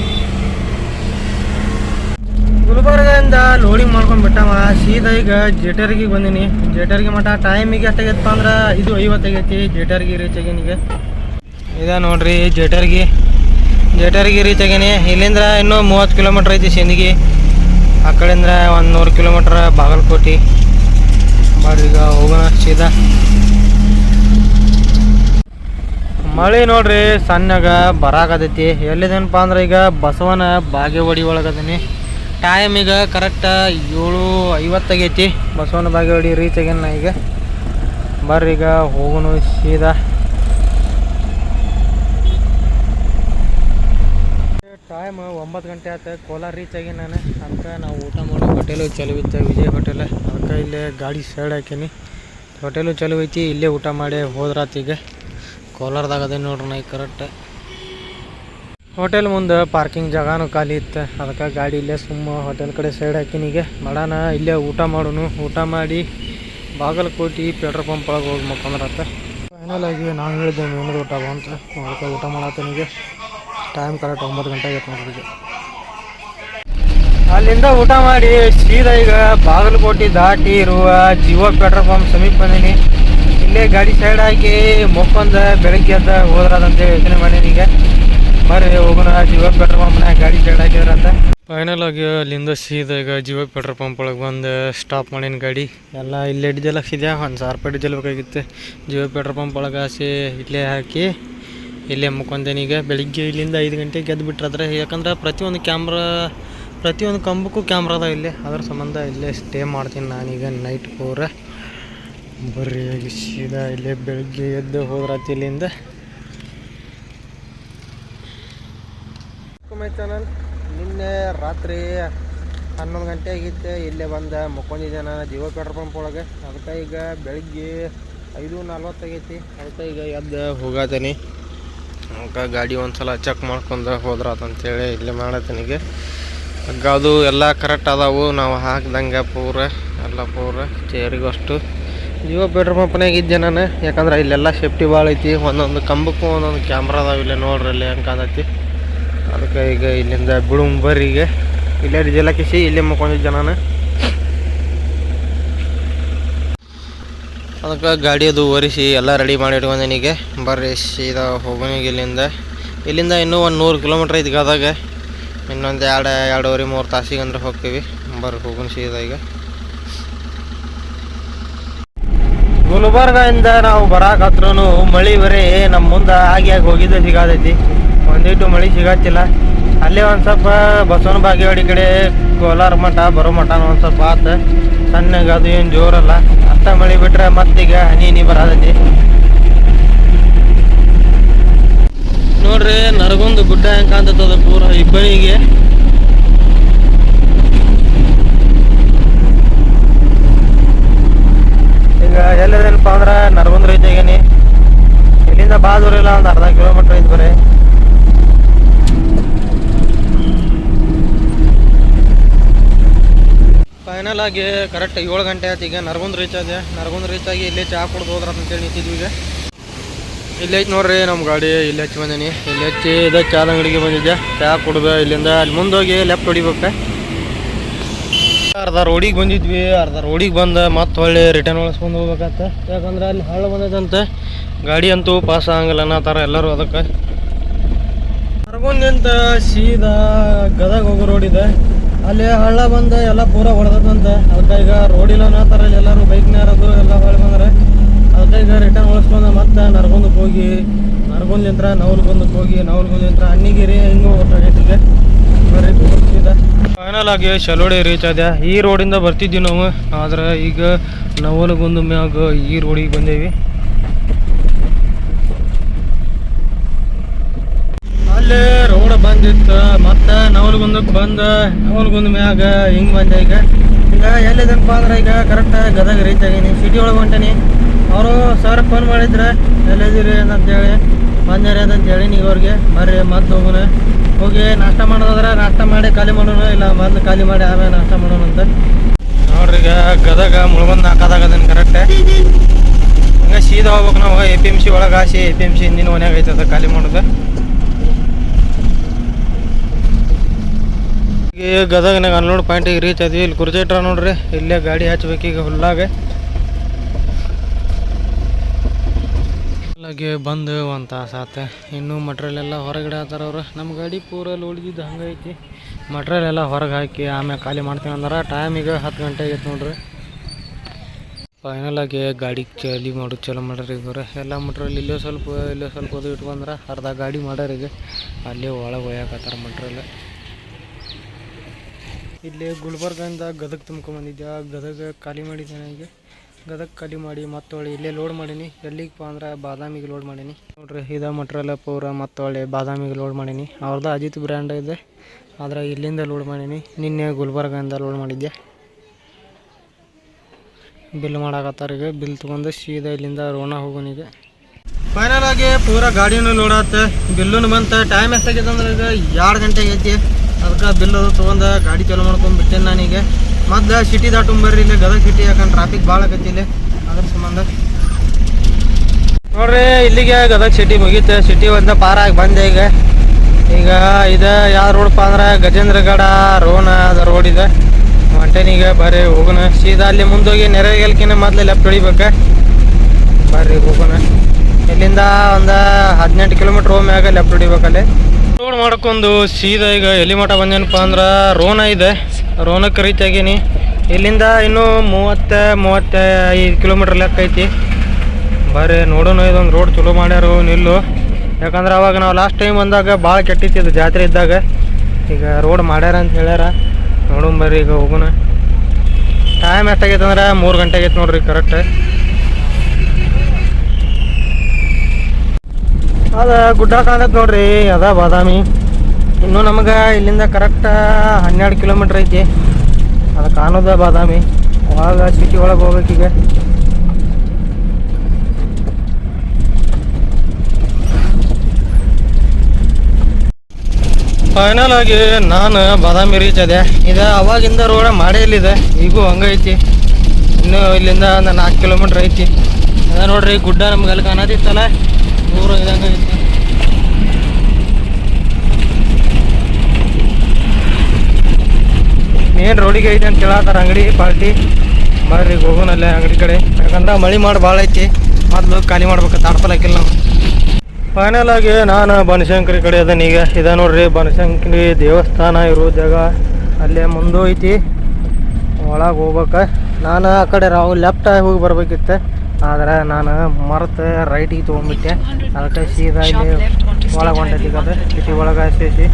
ಗುಲ್ಬರ್ಗದಿಂದ ಲೋಡಿಂಗ್ ಮಾಡ್ಕೊಂಡು ಬಿಟ್ಟವ. ಸೀದಾ ಈಗ ಜೇಟರ್ಗೆ ಬಂದೀನಿ. ಜೇಟರ್ಗೆ ಮಠ ಟೈಮಿಗೆ ಎಷ್ಟಾಗೈತಪ್ಪ ಅಂದ್ರೆ ಇದು ಐವತ್ತಾಗೈತಿ ಜೇಟರ್ಗೆ ರೀಚ್ ಈಗ. ಇದೆ ನೋಡ್ರಿ ಜೇಟರ್ಗಿ ಜೇಟರ್ಗಿ ರೀಚ್ ಆಗೀನಿ. ಇಲ್ಲಿಂದ ಇನ್ನೂ ಮೂವತ್ತು ಕಿಲೋಮೀಟ್ರ್ ಐತಿ ಸಿಂದಗಿ. ಆ ಕಡೆಯಿಂದ ಒಂದು ನೂರು ಕಿಲೋಮೀಟ್ರ್ ಬಾಗಲಕೋಟೆ. ಬಾಡ್ರಿ ಈಗ ಹೋಗೋಣ ಸೀದಾ. ಮಳೆ ನೋಡ್ರಿ ಸಣ್ಣಗ ಬರಾಕತೈತಿ ಎಲ್ಲಿದೇನಪ್ಪ ಅಂದ್ರೆ ಈಗ ಬಸವನ ಬಾಗೇವಾಡಿ ಒಳಗದೀನಿ. ಟೈಮ್ ಈಗ ಕರೆಕ್ಟ್ ಏಳು ಐವತ್ತಾಗೈತಿ. ಬಸವನ ಬಾಗೇವಾಡಿ ರೀಚ್ ಆಗ್ಯಾನ ನಾ ಈಗ. ಬರ್ರಿ ಈಗ ಹೋಗೋನು ಸೀದಾ. ಟೈಮ್ ಒಂಬತ್ತು ಗಂಟೆ ಆಯ್ತು ಕೋಲಾರ ರೀಚ್ ಆಗಿ ನಾನು. ಅದಕ್ಕೆ ನಾವು ಊಟ ಮಾಡೋ ಹೋಟೆಲು ಚಲೋ ಇತ್ತು ವಿಜಯ್ ಹೋಟೆಲ್ ಅದಕ್ಕೆ ಇಲ್ಲೇ ಗಾಡಿ ಸೈಡ್ ಹಾಕೀನಿ. ಹೋಟೆಲು ಚಲೋ ಐತಿ ಇಲ್ಲೇ ಊಟ ಮಾಡಿ ಹೋದ್ರಾತ್ ಈಗ. ಕೋಲಾರದಾಗ ಅದೇ ನೋಡ್ರಿ ನಾ ಕರೆಕ್ಟ್ ಹೋಟೆಲ್ ಮುಂದೆ ಪಾರ್ಕಿಂಗ್ ಜಾಗಾನು ಖಾಲಿ ಇತ್ತು. ಅದಕ್ಕೆ ಗಾಡಿ ಇಲ್ಲೇ ಸುಮ್ಮ ಹೋಟೆಲ್ ಕಡೆ ಸೈಡ್ ಹಾಕಿನಿಗೆ ಮಾಡೋಣ, ಇಲ್ಲೇ ಊಟ ಮಾಡೋನು ಊಟ ಮಾಡಿ ಬಾಗಲಕೋಟೆ ಪೆಟ್ರೋಲ್ ಪಂಪ್ ಒಳಗೆ ಹೋಗಿ ಮಕ್ಕಂದ್ರತ್ತ ಫೈನಲ್ ಆಗಿ ನಾನು ಹೇಳಿದ್ದೆ ಮೇನದ ಊಟ ಅಂತ. ಅದಕ್ಕೆ ಊಟ ಮಾಡತ್ತನಿಗೆ ಟೈಮ್ ಕರೆಕ್ಟ್ ಒಂಬತ್ತು ಗಂಟೆ ಆಗೈತೆ ಅಲ್ಲಿಂದ ಊಟ ಮಾಡಿ ಸೀದಾ ಈಗ ಬಾಗಲಕೋಟೆ ದಾಟಿ ಇರುವ ಜಿಯೋ ಪೆಟ್ರೋಲ್ ಪಂಪ್ ಸಮೀಪ ಬಂದೀನಿ. ಇಲ್ಲೇ ಗಾಡಿ ಸೈಡ್ ಹಾಕಿ ಮೊಕ್ಕೊಂದ ಬೆಳಗ್ಗೆ ಎದ್ದ ಹೋದ್ರದಂತೆ ಯೋಚನೆ ಮಾಡೀನಿ ಈಗ. ಬರ್ರಿ ಹೋಗೋಣ ಜಿಯೋ ಪೆಟ್ರೋಲ್ ಪಂಪ್ನಾಗ ಗಾಡಿ ಹಾಕಿದ್ರಂತ ಫೈನಲ್ ಆಗಿ ಅಲ್ಲಿಂದ ಸೀದಾ ಈಗ ಜಿಯೋ ಪೆಟ್ರೋಲ್ ಪಂಪ್ ಒಳಗೆ ಬಂದು ಸ್ಟಾಪ್ ಮಾಡಿನ ಗಾಡಿ. ಎಲ್ಲ ಇಲ್ಲೇ ಡಿಜೆಲ್ ಹಾಕ್ಸಿದ್ಯಾ? ಒಂದು ಸಾವಿರ ರೂಪಾಯಿ ಡೀಸೆಲ್ ಬೇಕಾಗಿತ್ತು. ಜೀವ ಪೆಟ್ರೋಲ್ ಪಂಪ್ ಒಳಗೆ ಹಾಸಿ ಇಲ್ಲೇ ಹಾಕಿ, ಇಲ್ಲೇ ಮುಕ್ಕೊಂದೇನಿ ಈಗ. ಬೆಳಿಗ್ಗೆ ಇಲ್ಲಿಂದ ಐದು ಗಂಟೆಗೆ ಗೆದ್ದು ಬಿಟ್ರಾದ್ರೆ ಯಾಕಂದ್ರೆ ಪ್ರತಿಯೊಂದು ಕ್ಯಾಮ್ರಾ ಪ್ರತಿಯೊಂದು ಕಂಬಕ್ಕೂ ಕ್ಯಾಮ್ರಾ ಅದ ಇಲ್ಲೇ. ಅದ್ರ ಸಂಬಂಧ ಇಲ್ಲೇ ಸ್ಟೇ ಮಾಡ್ತೀನಿ ನಾನೀಗ ನೈಟ್ ಪೂರ. ಬರ್ರಿ ಸೀದಾ ಇಲ್ಲೇ ಬೆಳಿಗ್ಗೆ ಎದ್ದು ಹೋದ್ರಾತಿ ಇಲ್ಲಿಂದ ಮೈ ಚಾನಲ್ ನಿನ್ನೆ ರಾತ್ರಿ ಹನ್ನೊಂದು ಗಂಟೆ ಆಗಿತ್ತು. ಇಲ್ಲೇ ಬಂದ ಮುಕ್ಕೊಂಡಿದ್ದೆ ನಾನು, ಜೀವ ಪೆಟ್ರೋಲ್ ಪಂಪ್ ಒಳಗೆ. ಅದಕ್ಕೆ ಈಗ ಬೆಳಿಗ್ಗೆ ಐದು ನಲ್ವತ್ತಾಗೈತಿ ಅದಕ್ಕೆ ಈಗ ಎದ್ದು ಹೋಗತ್ತೀನಿ ಅದಕ್ಕೆ ಗಾಡಿ ಒಂದ್ಸಲ ಚೆಕ್ ಮಾಡ್ಕೊಂಡು ಹೋದ್ರೆ ಅದಂತೇಳಿ ಇಲ್ಲೇ ಮಾಡತ್ತೀನಿ ಈಗ. ಹಗ್ಗ ಅದು ಎಲ್ಲ ಕರೆಕ್ಟ್ ಅದಾವು. ನಾವು ಹಾಕ್ದಂಗೆ ಪೂರ, ಎಲ್ಲ ಪೂರ ಚೇರಿಗಷ್ಟು ಜಿಯೋ ಪೆಟ್ರೋಲ್ ಪಂಪ್ನಾಗ ಇದ್ದೆ ನಾನು. ಯಾಕಂದ್ರೆ ಇಲ್ಲೆಲ್ಲ ಸೇಫ್ಟಿ ಭಾಳ ಐತಿ. ಒಂದೊಂದು ಕಂಬಕ್ಕೂ ಒಂದೊಂದು ಕ್ಯಾಮ್ರಾ ಅದಾವ ಇಲ್ಲೇ ನೋಡ್ರಿ ಇಲ್ಲಿ ಹೆಂಗೆ ಕಾಣತೈತಿ. ಅದಕ್ಕೆ ಈಗ ಇಲ್ಲಿಂದ ಬಿಳುಂಬರಿಗೆ ಇಲ್ಲೇ ಡೀಸೆಲ್ ಹಾಕಿಸಿ ಇಲ್ಲೇ ಮುಕ್ಕೊಂಡಿದ್ದೆ ಜನನ. ಅದಕ್ಕೆ ಗಾಡಿ ಅದು ಒರೆಸಿ ಎಲ್ಲ ರೆಡಿ ಮಾಡಿ ಇಟ್ಕೊಂಡೇನಿ ಈಗ. ಬರ್ರಿ, ಸೀದಾ ಹೋಗೋನಿಗೆ ಇಲ್ಲಿಂದ. ಇಲ್ಲಿಂದ ಇನ್ನೂ ಒಂದು ನೂರು ಕಿಲೋಮೀಟ್ರ್ ಐತಿ ಗದಾಗ ಇನ್ನೊಂದು ಎರಡು, ಎರಡೂವರೆ, ಮೂರು ತಾಸಿಗೆ ಅಂದ್ರೆ ಹೋಗ್ತೀವಿ. ಬರ್ರಿ, ಹೋಗೋಣ ಸೀದಾ ಈಗ. ಗುಲ್ಬರ್ಗದಿಂದ ನಾವು ಬರಾಕತ್ರೂ ಮಳಿ ಬರೀ ನಮ್ಮ ಮುಂದೆ ಆಗಿ ಆಗಿ ಹೋಗಿದ್ದೆ ಸಿಗಾದೈತಿ ಒಂದಿಟ್ಟು ಮಳೆ ಸಿಗತ್ತಿಲ್ಲ ಅಲ್ಲೇ ಒಂದು ಸ್ವಲ್ಪ ಬಸವನ ಬಾಗೇವಾಡಿ ಕಡೆ ಕೋಲಾರ ಮಠ, ಬರೋ ಮಠನ ಒಂದು ಸ್ವಲ್ಪ ಆತು. ಸಣ್ಣಗೆ ಅದು ಏನು ಜೋರಲ್ಲ. ಅತ್ತ ಮಳೆ ಬಿಟ್ರೆ ಮತ್ತೀಗ ಹನಿ ಹನಿ ಬರತೈತಿ. ನೋಡ್ರಿ, ನರಗೊಂದು ಗುಡ್ಡ ಹೆಂಗೆ ಕಾಣ್ತದ ಪೂರ ಇಬ್ಬನಿಗೆ. ಈಗ ಎಲ್ಲದೇನಪ್ಪ ಅಂದ್ರೆ ನರಗುಂದ ರೈತ ಆಗೇನಿ ಇಲ್ಲಿಂದ ದೂರ ಇಲ್ಲ ಒಂದು ಅರ್ಧ ಕಿಲೋಮೀಟ್ರ್ ಐತೆ ಬರೀ. ಫೈನಲ್ ಆಗಿ ಕರೆಕ್ಟ್ ಏಳು ಗಂಟೆ ಆಯ್ತು. ಈಗ ನರಗುಂದ ರೀಚ್ ಆಗಿದೆ ನರಗುಂದ ರೀಚ್ ಆಗಿ ಇಲ್ಲೇ ಚಹಾ ಕುಡ್ದು ಹೋದ್ರ ಅಂತೇಳಿ ನಿಂತಿದ್ವಿ ಈಗ. ಇಲ್ಲಿ ಐತಿ ನೋಡ್ರಿ ನಮ್ಮ ಗಾಡಿ. ಇಲ್ಲಿ ಹಚ್ಚಿ ಬಂದೀನಿ. ಇಲ್ಲಿ ಹಚ್ಚಿ ಇದೆ ಚಾದ ಅಂಗಡಿಗೆ ಬಂದಿದ್ದೆ. ಚಹಾ ಕುಡ್ದು ಇಲ್ಲಿಂದ ಅಲ್ಲಿ ಮುಂದೋಗಿ ಲೆಫ್ಟ್ ಹೊಡಿಬೇಕು. ಅರ್ಧ ರೋಡಿಗೆ ಬಂದಿದ್ವಿ. ಅರ್ಧ ರೋಡಿಗೆ ಬಂದು ಮತ್ತೆ ಹೊಳ್ಳಿ ರಿಟರ್ನ್ ಒಳಸ್ಕೊಂಡು ಹೋಗ್ಬೇಕಂತ. ಯಾಕಂದ್ರೆ ಅಲ್ಲಿ ಹಳ್ಳ ಬಂದೈತಂತೆ. ಗಾಡಿ ಅಂತೂ ಪಾಸ್ ಆಗಂಗಿಲ್ಲ ಅನ್ನೋ ಥರ ಎಲ್ಲರೂ ಅದಕ್ಕೆ. ನರಗುಂದಿಂದ ಸೀದಾ ಗದಗ ಹೋಗೋ ರೋಡ್ ಇದೆ. ಅಲ್ಲಿ ಹಳ್ಳ ಬಂದು ಎಲ್ಲ ಪೂರ ಹೊಡೆದಂತೆ ಅದಕ್ಕೆ ಈಗ ರೋಡ್ ಇಲ್ಲ ಅನ್ನತ್ತಾರ ಇಲ್ಲಿ ಎಲ್ಲರೂ ಬೈಕ್ನಾರದು ಎಲ್ಲ ಹೊಳೆ ಬಂದ್ರೆ. ಅದಕ್ಕೆ ಈಗ ರಿಟರ್ನ್ ಉಳಿಸ್ಕೊಂಡು ಮತ್ತೆ ನರ್ಗುಂದಕ್ಕೆ ಹೋಗಿ ನರಗುಂದ್ಲಿಂತ್ರ ನವಲ್ಗುಂದಕ್ಕೆ ಹೋಗಿ ನವಲ್ಗುಂದ್ಲಿಂತ್ರ ಅನ್ನಿಗಿರಿ ಹಿಂಗೆ ಹೋಗ್ಬೇಕಾಗೈತಿಗೆ ಬರೀ ಬರ್ತಿದ್ದ ಫೈನಲ್ ಆಗಿ ಶಲೋಡಿ ರೀಚ್ ಆದ. ಈ ರೋಡಿಂದ ಬರ್ತಿದ್ವಿ ನಾವು. ಆದ್ರೆ ಈಗ ನವಲಗುಂದ ಮ್ಯಾಗ ಈ ರೋಡಿಗೆ ಬಂದೇವಿ. ಅಲ್ಲೇ ಬಂದಿತ್ತು. ಮತ್ತೆ ನವಲಗುಂದಕ್ಕೆ ಬಂದ ನವಲಗುಂದ ಮ್ಯಾಗ ಹಿಂಗೆ ಬಂದೆ ಈಗ. ಈಗ ಎಲ್ಲಿದನಪ್ಪ ಅಂದ್ರೆ ಈಗ ಕರೆಕ್ಟ್ ಗದಗ ರೀಚ್ ಆಗೀನಿ ಸಿಟಿ ಒಳಗೆ ಹೊಂಟೇನಿ. ಅವರು ಸರ್ ಫೋನ್ ಮಾಡಿದ್ರೆ, ಎಲ್ಲಿದ್ದೀರಿ? ಅಂತೇಳಿ. ಬಂದ್ಯಾರಿ ಅಂತ ಹೇಳಿ ಈಗ ಅವ್ರಿಗೆ, ಬರ್ರಿ, ಮತ್ತೆ ಹೋಗೋಣ. ಹೋಗಿ ನಾಷ್ಟ ಮಾಡೋದಾದ್ರೆ ನಾಷ್ಟ ಮಾಡಿ ಖಾಲಿ ಮಾಡೋಣ, ಇಲ್ಲ ಬಂದು ಖಾಲಿ ಮಾಡಿ ಆಮೇಲೆ ನಾಷ್ಟ ಮಾಡೋಣ ಅಂತ. ನೋಡ್ರಿ ಈಗ ಗದಗ ಮುಳ್ಗೊಂದು ಹಾಕೋದಾಗದನ್ ಕರೆಕ್ಟ್ ಹಂಗೆ ಸೀದಾ ಹೋಗ್ಬೇಕು ನಾವು, ಎ ಪಿ ಎಂ ಸಿ ಒಳಗೆ ಹಾಸಿ ಎ ಪಿ ಎಂ ಸಿ ಹಿಂದಿನ ಮನ್ಯಾಗ ಖಾಲಿ ಮಾಡೋದು. ಈಗ ಗದಗನಾಗ ಅನ್ಲೋಡ್ ಪಾಯಿಂಟಿಗೆ ರೀಚ್ ಆದ್ವಿ. ಇಲ್ಲಿ ಕುರ್ಜೆಟ್ರ ನೋಡ್ರಿ, ಇಲ್ಲೇ ಗಾಡಿ ಹಚ್ಬೇಕು ಈಗ ಹುಲ್ಲಾಗ. ಅಲ್ಲಿಗೆ ಬಂದು ಒಂದು ತಾಸು ಇನ್ನೂ ಮಟ್ರಿಯಲ್ ಎಲ್ಲ ಹೊರಗಡೆ ಆತಾರ ಅವ್ರು. ನಮ್ಮ ಗಾಡಿ ಪೂರ ಉಳಿದಿದ್ದು ಹಂಗೈತಿ ಮಟ್ರಿಯಲ್ ಎಲ್ಲ ಹೊರಗೆ ಹಾಕಿ ಆಮೇಲೆ ಖಾಲಿ ಮಾಡ್ತೀನಿ ಅಂದ್ರೆ. ಟೈಮ್ ಈಗ ಹತ್ತು ಗಂಟೆ ಆಗೈತೆ ನೋಡ್ರಿ. ಫೈನಲ್ ಆಗಿ ಗಾಡಿ ಚಾಲಿ ಮಾಡೋದು ಚಲೋ ಮಾಡ್ರಿ ಈಗ ಎಲ್ಲ ಮಟ್ರಿಯಲ್ ಇಲ್ಲೇ ಸ್ವಲ್ಪ ಇಲ್ಲೇ ಸ್ವಲ್ಪ ಅದು ಇಟ್ಕೊಂಡ್ರೆ ಅರ್ಧ ಗಾಡಿ ಮಾಡ್ಯಾರ ಈಗ. ಅಲ್ಲೇ ಒಳಗೆ ಒಯ್ಯಾಕತ್ತಾರ ಮಟ್ರಿಯಲ್ ಇಲ್ಲಿ ಗುಲ್ಬರ್ಗಿಂದ ಗದಗ ತುಂಬ್ಕೊಂಬಂದಿದ್ದೆ ಆ ಗದಗ ಖಾಲಿ ಮಾಡಿದ್ದೇನೆ ನನಗೆ. ಗದಗ ಖಾಲಿ ಮಾಡಿ ಮತ್ತೊಳ್ಳಿ ಇಲ್ಲೇ ಲೋಡ್ ಮಾಡೀನಿ. ಎಲ್ಲಿಗಪ್ಪ ಅಂದ್ರೆ ಬಾದಾಮಿಗೆ ಲೋಡ್ ಮಾಡೀನಿ. ನೋಡ್ರಿ, ಇದ ಮಟ್ರಲ್ಲ ಪೂರ ಮತ್ತೊಳ್ಳಿ ಬಾದಾಮಿಗೆ ಲೋಡ್ ಮಾಡೀನಿ. ಅವ್ರದ್ದು ಅಜಿತ್ ಬ್ರ್ಯಾಂಡ್ ಇದೆ. ಆದರೆ ಇಲ್ಲಿಂದ ಲೋಡ್ ಮಾಡೀನಿ. ನಿನ್ನೆ ಗುಲ್ಬರ್ಗಿಂದ ಲೋಡ್ ಮಾಡಿದ್ದೆ. ಬಿಲ್ ಈಗ ಬಿಲ್ ತೊಗೊಂಡು ಸೀದಾ ಇಲ್ಲಿಂದ ರೋಣ ಹೋಗೋನಿಗೆ. ಫೈನಲ್ ಆಗಿ ಪೂರ ಗಾಡಿನೂ ಲೋಡ್ ಆತ. ಬಿಲ್ಲೂ ಬಂತ ಟೈಮ್ ಎಷ್ಟಾಗಿದೆ ಅಂದ್ರೆ ಈಗ ಎರಡು ಗಂಟೆ ಐತಿ. ಅದಕ್ಕೆ ಬಿಲ್ ಅದು ತೊಗೊಂಡು ಗಾಡಿ ಚಾಲು ಮಾಡ್ಕೊಂಡು ಬಿಟ್ಟೇನೆ ನಾನೀಗ ಮೊದ್ಲು ಸಿಟಿ ಬರ್ರಿ ಇಲ್ಲಿ ಗದಗ ಸಿಟಿ ಯಾಕಂದ್ರೆ ಟ್ರಾಫಿಕ್ ಭಾಳ ಆಗೈತಿ ಇಲ್ಲಿ. ಅದ್ರ ಸಂಬಂಧ. ನೋಡ್ರಿ, ಇಲ್ಲಿಗೆ ಗದಗ ಸಿಟಿ ಮುಗೀತು. ಸಿಟಿ ಒಂದು ಪಾರಾಗಿ ಬಂದೆ ಈಗ. ಈಗ ಇದು ಯಾವ ರೋಡಪ್ಪ ಅಂದ್ರೆ ಗಜೇಂದ್ರಗಡ ರೋಣ ಅದ ರೋಡ್ ಇದೆ. ಈಗ ಬರ್ರಿ ಹೋಗೋಣ ಸೀದಾ ಅಲ್ಲಿ ಮುಂದೋಗಿ ನೆರೆಗೆಲ್ಕಿನ ಮೊದ್ಲು ಲೆಫ್ಟ್ ಹೊಡಿಬೇಕು ಬರ್ರಿ ಹೋಗೋಣ ಇಲ್ಲಿಂದ ಒಂದು ಹದಿನೆಂಟು ಕಿಲೋಮೀಟ್ರ್ ಮ್ಯಾಗ ಲೆಫ್ಟ್ ಹೊಡಿಬೇಕಲ್ಲಿ ರೋಡ್ ಮಾಡ್ಕೊಂಡು ಸೀದಾ ಈಗ ಎಲ್ಲಿ ಮಠ ಬಂದೇನಪ್ಪ ಅಂದ್ರೆ ರೋಣ ಇದೆ. ರೋಣಕ್ಕೆ ರೀಚ್ ಇಲ್ಲಿಂದ ಇನ್ನೂ ಮೂವತ್ತ ಮೂವತ್ತ ಐದು ಕಿಲೋಮೀಟ್ರ್ ಲೆಕ್ಕ ಐತಿ. ಬರೀ ನೋಡೋಣ ಇದೊಂದು ರೋಡ್ ಚಲೋ ಮಾಡ್ಯಾರು ನಿಲ್ಲು. ಯಾಕಂದ್ರೆ ಅವಾಗ ನಾವು ಲಾಸ್ಟ್ ಟೈಮ್ ಬಂದಾಗ ಭಾಳ ಕೆಟ್ಟಿತ್ತು ಜಾತ್ರೆ ಇದ್ದಾಗ. ಈಗ ರೋಡ್ ಮಾಡ್ಯಾರ ಅಂತ ಹೇಳ್ಯಾರ. ನೋಡೋಣ ಬರ್ರಿ ಈಗ ಹೋಗೋಣ. ಟೈಮ್ ಎಷ್ಟಾಗೈತೆ ಅಂದ್ರೆ ಮೂರು ಗಂಟೆ ಆಗೈತೆ ನೋಡ್ರಿ ಕರೆಕ್ಟ್ ಅದ ಗುಡ್ಡ ಕಾಣತ್ ನೋಡ್ರಿ, ಅದ ಬಾದಾಮಿ. ಇನ್ನು ನಮಗೆ ಇಲ್ಲಿಂದ ಕರೆಕ್ಟ್ ಹನ್ನೆರಡು ಕಿಲೋಮೀಟರ್ ಐತಿ. ಅದ ಕಾಣೋದ ಬಾದಾಮಿ. ಅವಾಗ ಸಿಟಿ ಒಳಗೆ ಹೋಗ್ಬೇಕೀಗ ಫೈನಲ್ ಆಗಿ ನಾನು ಬಾದಾಮಿ ರೀಚ್ ಅದೆ ಇದು ಅವಾಗಿಂದ ರೋಡ ಮಾಡೇ ಇಲ್ಲಿದೆ ಈಗೂ ಹಂಗೈತಿ ಇನ್ನು ಇಲ್ಲಿಂದ ಒಂದು ನಾಲ್ಕು ಕಿಲೋಮೀಟ್ರ್ ಐತಿ. ಅದ ನೋಡ್ರಿ, ಗುಡ್ಡ ನಮ್ಗೆ ಅಲ್ಲಿ ಕಾಣತಿತ್ತಲ್ಲ. ಐತಿ. ಮೇನ್ ರೋಡಿಗೆ ಐತೆ ಅಂತ ಹೇಳತ್ತಾರ ಅಂಗಡಿ, ಪಾರ್ಟಿ. ಬರ್ರಿ ಹೋಗೋಣ ಅಂಗಡಿ ಕಡೆ. ಯಾಕಂದ್ರೆ ಮಳೆ ಮಾಡಿ ಭಾಳ ಐತಿ. ಮೊದಲು ಖಾಲಿ ಮಾಡ್ಬೇಕು ತಾಡ್ಪಲ್ ನಾವು. ಫೈನಲ್ ಆಗಿ ನಾನು ಬನಶಂಕರಿ ಕಡೆ ಅದನ್ನ ಈಗ. ಇದ ನೋಡ್ರಿ, ಬನಶಂಕರಿ ದೇವಸ್ಥಾನ ಇರೋ ಜಾಗ. ಅಲ್ಲೇ ಮುಂದೆ ಐತಿ ಒಳಗೆ ಹೋಗ್ಬೇಕು. ನಾನು ಆ ಕಡೆ ರಾವು ಲೆಫ್ಟ್ ಹೋಗಿ ಬರ್ಬೇಕಿತ್ತು. ಆದ್ರೆ ನಾನು ಮರೆತು ರೈಟಿಗೆ ತೊಗೊಂಡ್ಬಿಟ್ಟೆ. ಅದಕ್ಕೆ ಸೀದಾ ಇಲ್ಲಿ ಒಳಗೆ ಹೊಂಟೈತಿ ಅದು ಸಿಟಿ ಒಳಗೆ ಹಚ್ಚೈತಿ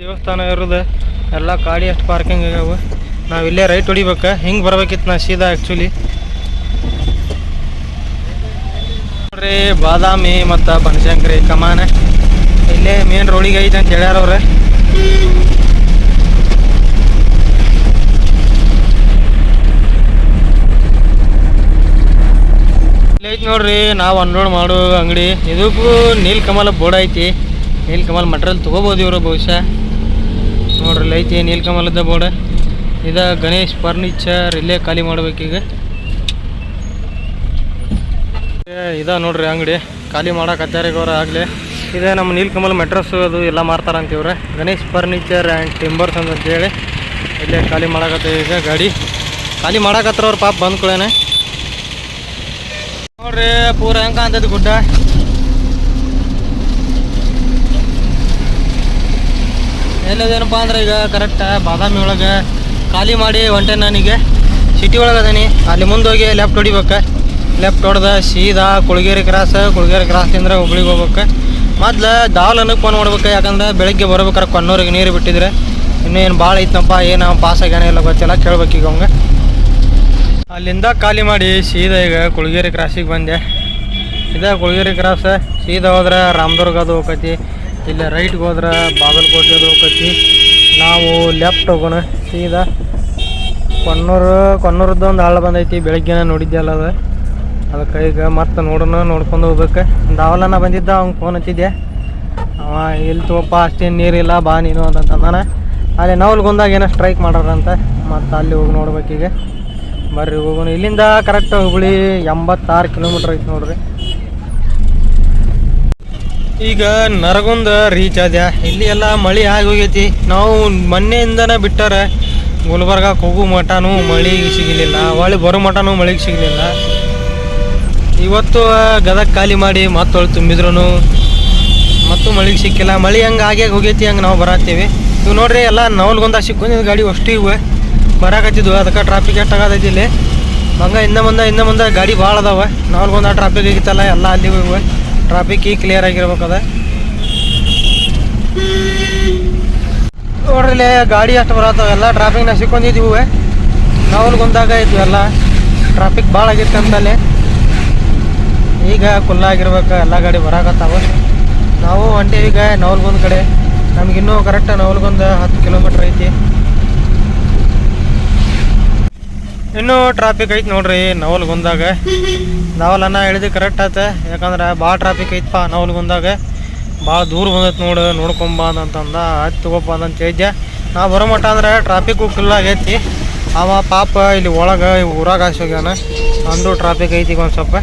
ದೇವಸ್ಥಾನ ಇರೋದು ಎಲ್ಲ ಗಾಡಿ ಅಷ್ಟು ಪಾರ್ಕಿಂಗ್ ಆಗ್ಯಾವ ನಾವು ಇಲ್ಲೇ ರೈಟ್ ಹೊಡಿಬೇಕು. ಹಿಂಗೆ ಬರ್ಬೇಕಿತ್ತು ನಾ ಸೀದಾ ಆ್ಯಕ್ಚುಲಿ ನೋಡ್ರಿ ಬಾದಾಮಿ ಮತ್ತು ಬನಶಂಕರಿ ಕಮಾನ. ಇಲ್ಲೇ ಮೇನ್ ರೋಡಿಗೆ ಐತೆ ಅಂತ ಹೇಳ್ಯಾರ ಐತಿ ನೋಡ್ರಿ, ನಾವು ಅನ್ಲೋಡ್ ಮಾಡೋ ಅಂಗಡಿ. ಇದಕ್ಕೂ ನೀಲ್ ಕಮಲ ಬೋರ್ಡ್ ಐತಿ. ನೀಲ್ ಕಮಲ್ ತಗೋಬಹುದು ತೊಗೋಬೋದು ಇವರು ಬಹುಶಃ. ನೋಡ್ರಿ, ಐತಿ ನೀಲ್ ಕಮಲದ ಬೋರ್ಡ್. ಇದ ಗಣೇಶ್ ಫರ್ನಿಚರ್ ಇಲ್ಲೇ ಖಾಲಿ ಮಾಡ್ಬೇಕೀಗ ಇದ ನೋಡ್ರಿ ಅಂಗಡಿ. ಖಾಲಿ ಮಾಡಕತ್ತಾರ ಈಗ ಆಗ್ಲಿ. ಇದೆ ನಮ್ಮ ನೀಲ್ಕಮಲ್ ಮೆಟ್ರಸ್ ಅದು ಎಲ್ಲ ಮಾರ್ತಾರಂತ ಇವ್ರೆ. ಗಣೇಶ್ ಫರ್ನಿಚರ್ ಆ್ಯಂಡ್ ಟಿಂಬರ್ಸ್ ಅಂತೇಳಿ ಇಲ್ಲೇ ಖಾಲಿ ಮಾಡಕತ್ತ ಈಗ ಗಾಡಿ. ಖಾಲಿ ಮಾಡಕತ್ತಾರ ಅವ್ರು ಪಾಪ ಬಂದ್ಕೊಳ್ಳೇನೆ ನೋಡ್ರಿ, ಪೂರ ಹೆಂಗ ಅಂತದ ಗುಡ್ಡ. ಎಲ್ಲದೇನಪ್ಪ ಅಂದ್ರೆ ಈಗ ಕರೆಕ್ಟ್ ಬಾದಾಮಿ ಒಳಗೆ ಖಾಲಿ ಮಾಡಿ ಹೊಂಟೆ ನನಗೆ. ಸಿಟಿ ಒಳಗೆ ಅದೀನಿ. ಅಲ್ಲಿ ಮುಂದೆ ಹೋಗಿ ಲೆಫ್ಟ್ ಹೊಡಿಬೇಕು. ಲೆಫ್ಟ್ ಹೊಡೆದ ಸೀದಾ ಕುಳಗೇರಿ ಕ್ರಾಸ್ ಕುಳಗೇರಿ ಕ್ರಾಸಿಂದ ಹುಬ್ಳಿಗೆ ಹೋಗ್ಬೇಕು. ಮೊದ್ಲು ದಾವಲನ್ನಕ್ಕೆ ಫೋನ್ ಮಾಡ್ಬೇಕು, ಯಾಕಂದ್ರೆ ಬೆಳಗ್ಗೆ ಬರ್ಬೇಕಾರೆ ಕೊನ್ನೂರಿಗೆ ನೀರು ಬಿಟ್ಟಿದ್ರೆ. ಇನ್ನೇನು ಭಾಳ ಐತನಪ್ಪ, ಏನು ಪಾಸ್ ಆಗ್ಯಾನ ಇಲ್ಲ ಗೊತ್ತಿಲ್ಲ ಕೇಳ್ಬೇಕೀಗ ಅವಂಗೆ. ಅಲ್ಲಿಂದ ಖಾಲಿ ಮಾಡಿ ಸೀದಾ ಈಗ ಕುಳಗೇರಿ ಕ್ರಾಸಿಗೆ ಬಂದೆ. ಇದೇ ಕುಳಗೇರಿ ಕ್ರಾಸ್ ಸೀದಾ ಹೋದ್ರೆ ರಾಮದುರ್ಗ ಅದು ಹೋಗತಿ ಇಲ್ಲ ರೈಟ್ಗೆ ಹೋದ್ರೆ ಬಾಗಲಕೋಟೆ ಅದು ಹೋಗತಿ ನಾವು ಲೆಫ್ಟ್ ಹೋಗೋಣ, ಸೀದಾ ಕೊನ್ನೂರು ಕೊನ್ನೂರದ್ದು ಒಂದು ಹಳ್ಳ ಬಂದೈತಿ, ಬೆಳಗ್ಗೆನ ನೋಡಿದ್ದೆ ಅಲ್ಲ ಅದು. ಅದಕ್ಕೆ ಈಗ ಮತ್ತೆ ನೋಡೋಣ, ನೋಡ್ಕೊಂಡು ಹೋಗ್ಬೇಕು. ದಾವಲನ ಬಂದಿದ್ದ, ಅವ್ನು ಫೋನ್ ಹಚ್ಚಿದ್ದೆ. ಅವ, ಇಲ್ಲಿ ತೋಪ ಅಷ್ಟೇನು ನೀರಿಲ್ಲ ಬಾ ನೀನು ಅಂತಂದಾನ ಅಲ್ಲಿ ನವಲ್ಗೊಂದಾಗ ಏನೋ ಸ್ಟ್ರೈಕ್ ಮಾಡ್ಯಾರಂತ. ಮತ್ತು ಅಲ್ಲಿ ಹೋಗಿ ನೋಡ್ಬೇಕೀಗ ಬರ್ರಿ ಹೋಗೋಣ. ಇಲ್ಲಿಂದ ಕರೆಕ್ಟ್ ಹುಬ್ಳಿ ಎಂಬತ್ತಾರು ಕಿಲೋಮೀಟ್ರ್ ಐತಿ ನೋಡ್ರಿ. ಈಗ ನರಗುಂದ ರೀಚ್ ಆದ್ಯ? ಇಲ್ಲಿ ಎಲ್ಲ ಮಳೆ ಆಗಿ ಹೋಗೈತಿ. ನಾವು ಮೊನ್ನೆಯಿಂದನೇ ಬಿಟ್ಟಾರ ಗುಲ್ಬರ್ಗ ಹೋಗೋ ಮಠನೂ ಮಳೆಗೆ ಸಿಗಲಿಲ್ಲ. ಹೊಳೆ ಬರೋ ಮಠನೂ ಮಳೆಗೆ ಸಿಗಲಿಲ್ಲ. ಇವತ್ತು ಗದಗ ಖಾಲಿ ಮಾಡಿ ಮತ್ತೊಳ್ಳಿ ತುಂಬಿದ್ರು ಮತ್ತು ಮಳೆಗೆ ಸಿಕ್ಕಿಲ್ಲ. ಮಳೆ ಹಂಗೆ ಆಗ್ಯಾಗ ಹೋಗೈತಿ, ಹಂಗೆ ನಾವು ಬರತ್ತೀವಿ. ಇವು ನೋಡ್ರಿ, ಎಲ್ಲ ನವಲ್ಗೊಂದ ಸಿಕ್ಕೊಂಡಿದ್ದು ಗಾಡಿ ಅಷ್ಟು ಇವೆ. ಬರಾಕತ್ತಿದ್ವು. ಅದಕ್ಕೆ ಟ್ರಾಫಿಕ್ ಎಷ್ಟು ಆಗದೈತಿ ಇಲ್ಲಿ? ಹಂಗೆ ಇನ್ನ ಮುಂದೆ ಇನ್ನ ಮುಂದೆ ಗಾಡಿ ಭಾಳ ಅದಾವೆ. ನಾಲ್ಕೊಂದು ಟ್ರಾಫಿಕ್ ಆಗಿತ್ತಲ್ಲ ಎಲ್ಲ ಅಲ್ಲಿ ಹೋಗಿ ಟ್ರಾಫಿಕ್ ಈಗ ಕ್ಲಿಯರ್ ಆಗಿರ್ಬೇಕದ ನೋಡ್ರಿ ಗಾಡಿ ಅಷ್ಟು ಬರತ್ತಾವ. ಎಲ್ಲ ಟ್ರಾಫಿಕ್ನ ಸಿಕ್ಕೊಂಡಿದ್ದೀವಿ ನವಲ್ಗೊಂದಾಗ ಇದ್ವು ಎಲ್ಲ. ಟ್ರಾಫಿಕ್ ಭಾಳ ಆಗಿತ್ತು ಅಂತಲ್ಲಿ ಈಗ ಕುಲ್ಲ ಆಗಿರ್ಬೇಕು, ಎಲ್ಲ ಗಾಡಿ ಬರಾಕತ್ತಾವ. ನಾವು ಹೊಂಟೀವಿ ಈಗ ನವಲ್ಗೊಂದು ಕಡೆ. ನಮ್ಗಿನ್ನೂ ಕರೆಕ್ಟ್ ನವಲ್ಗೊಂದು ಹತ್ತು ಕಿಲೋಮೀಟ್ರ್ ಐತಿ. ಇನ್ನೂ ಟ್ರಾಫಿಕ್ ಐತಿ ನೋಡ್ರಿ, ನವಲ್ಗುಂದಾಗ. ನವಲನ್ನ ಹೇಳಿದ್ದು ಕರೆಕ್ಟ್ ಆತ. ಯಾಕಂದ್ರೆ ಭಾಳ ಟ್ರಾಫಿಕ್ ಐತಪ್ಪ ನವಲ್ಗುಂದಾಗ. ಭಾಳ ದೂರ ಬಂದೈತೆ ನೋಡು ನೋಡ್ಕೊಂಬ ಅಂತಂದ. ಆಯ್ತು ತಗೋಪ್ಪ ಅಂತ ಹೇಳಿದ್ದೆ ನಾವು ಬರೋ ಮಟ್ಟ ಅಂದ್ರೆ ಟ್ರಾಫಿಕ್ಕು ಫುಲ್ ಆಗೈತಿ. ಅವ ಪಾಪ ಇಲ್ಲಿ ಒಳಗೆ ಊರಾಗ ಹೋಗ್ಯಾನ. ಅಂದು ಟ್ರಾಫಿಕ್ ಐತಿ ಒಂದು ಸ್ವಲ್ಪ.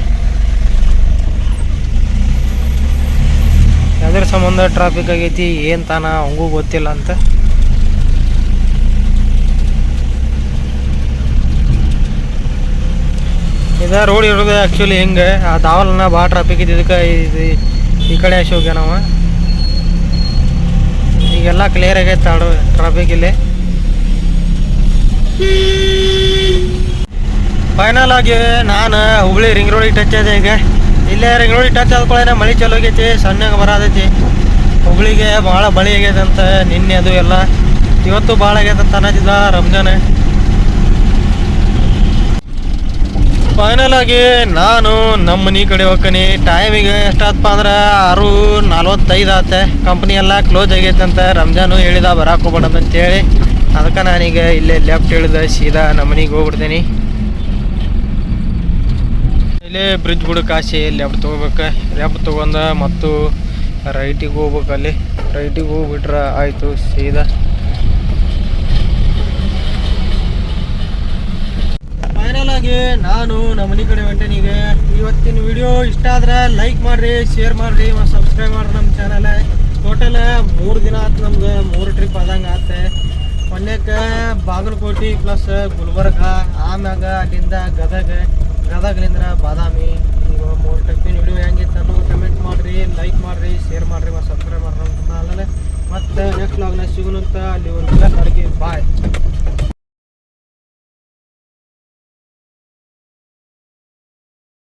ಅದ್ರ ಸಂಬಂಧ ಟ್ರಾಫಿಕ್ ಆಗೈತಿ, ಏನು ತಾನ, ಹಂಗೂ ಗೊತ್ತಿಲ್ಲ ಅಂತ. ಇದ ರೋಡ್ ಇರೋದು ಆ್ಯಕ್ಚುಲಿ ಹಿಂಗೆ. ಆ ದಾವಲನ ಭಾಳ ಟ್ರಾಫಿಕ್ ಇದ್ದಿದ್ದಕ್ಕೆ ಇದು ಈ ಕಡೆ ಹಸಿ ಹೋಗ್ಯ ನಾವು ಈಗೆಲ್ಲ ಕ್ಲಿಯರ್ ಆಗೈತೆ ತಾಡು ಟ್ರಾಫಿಕ್ ಇಲ್ಲಿ. ಫೈನಲ್ ಆಗಿ ನಾನು ಹುಬ್ಳಿ ರಿಂಗ್ ರೋಡಿಗೆ ಟಚ್ ಆದೆ ಈಗ. ಇಲ್ಲೇ ರಿಂಗ್ ರೋಡಿಗೆ ಟಚ್ ಆದ್ಕೊಳ್ಳೇನೆ ಮಳೆ ಚಲೋ ಆಗೈತಿ, ಸಣ್ಣಗೆ ಬರತೈತಿ. ಹುಬ್ಳಿಗೆ ಭಾಳ ಮಳೆ ಆಗೈತೆ ಅಂತ ನಿನ್ನೆ ಅದು ಎಲ್ಲ. ಇವತ್ತು ಭಾಳ ಆಗೈತೆ ಅಂತ ಅನ್ನೋದಿಲ್ಲ ರಂಜಾನ್ ಫೈನಲ್ ಆಗಿ ನಾನು ನಮ್ಮ ಮನೆ ಕಡೆ ಹೋಗ್ತೀನಿ. ಟೈಮಿಗೆ ಎಷ್ಟಾದಪ್ಪ ಅಂದ್ರೆ ಆರು ನಲ್ವತ್ತೈದು ಆತೆ. ಕಂಪ್ನಿ ಎಲ್ಲ ಕ್ಲೋಸ್ ಆಗೈತೆ ಅಂತ ರಂಜಾನು ಹೇಳಿದ, ಬರಾಕ್ ಹೋಗ್ಬೇಡಮ್ ಅಂತೇಳಿ. ಅದಕ್ಕೆ ನಾನೀಗ ಇಲ್ಲೇ ಲೆಫ್ಟ್ ಹೇಳಿದ ಸೀದಾ ನಮ್ಮ ಮನೆಗೆ ಹೋಗ್ಬಿಡ್ತೀನಿ. ಇಲ್ಲೇ ಬ್ರಿಡ್ಜ್ ಬಿಡ ಕಾಸಿ ಲೆಫ್ಟ್ ತೊಗೋಬೇಕು. ಲೆಫ್ಟ್ ತೊಗೊಂಡ ಮತ್ತು ರೈಟಿಗೆ ಹೋಗ್ಬೇಕು ಅಲ್ಲಿ. ರೈಟಿಗೆ ಹೋಗ್ಬಿಟ್ರೆ ಆಯಿತು, ಸೀದಾ. ಆಗಿ ನಾನು ನಮ್ಮ ಮನೆ ಕಡೆ ಹೊಂಟೆನಿಗೆ ಇವತ್ತಿನ ವಿಡಿಯೋ ಇಷ್ಟ ಆದ್ರೆ ಲೈಕ್ ಮಾಡ್ರಿ ಶೇರ್ ಮಾಡ್ರಿ, ಮತ್ತು ಸಬ್ಸ್ಕ್ರೈಬ್ ಮಾಡ್ರಿ ನಮ್ಮ ಚಾನಲ್ ಟೋಟಲ್ ಮೂರು ದಿನ ಆಯ್ತು ನಮ್ಗೆ ಮೂರು ಟ್ರಿಪ್ ಆದಂಗೆ ಆತೆ ಮೊನ್ನೆಕ್ಕೆ ಬಾಗಲಕೋಟೆ ಪ್ಲಸ್ ಗುಲ್ಬರ್ಗ, ಆಮ್ಯಾಗ ಅಲ್ಲಿಂದ ಗದಗ ಗದಗ್ಲಿಂದ ಬಾದಾಮಿ. ಈಗ ಮೂರು ಟ್ರಿಪ್ಪಿನ ವಿಡಿಯೋ ಹೆಂಗಿತ್ತು ಕಮೆಂಟ್ ಮಾಡಿರಿ ಲೈಕ್ ಮಾಡಿರಿ ಶೇರ್ ಮಾಡಿರಿ, ಮತ್ತು ಸಬ್ಸ್ಕ್ರೈಬ್ ಮಾಡ್ರಿ ನಮ್ಮ ಚಾನಲ್ ಮತ್ತು ನೆಕ್ಸ್ಟ್ ಲಾಗ್ನ ಸಿಗೋಣಂತ ಅಡುಗೆ ಬಾಯ್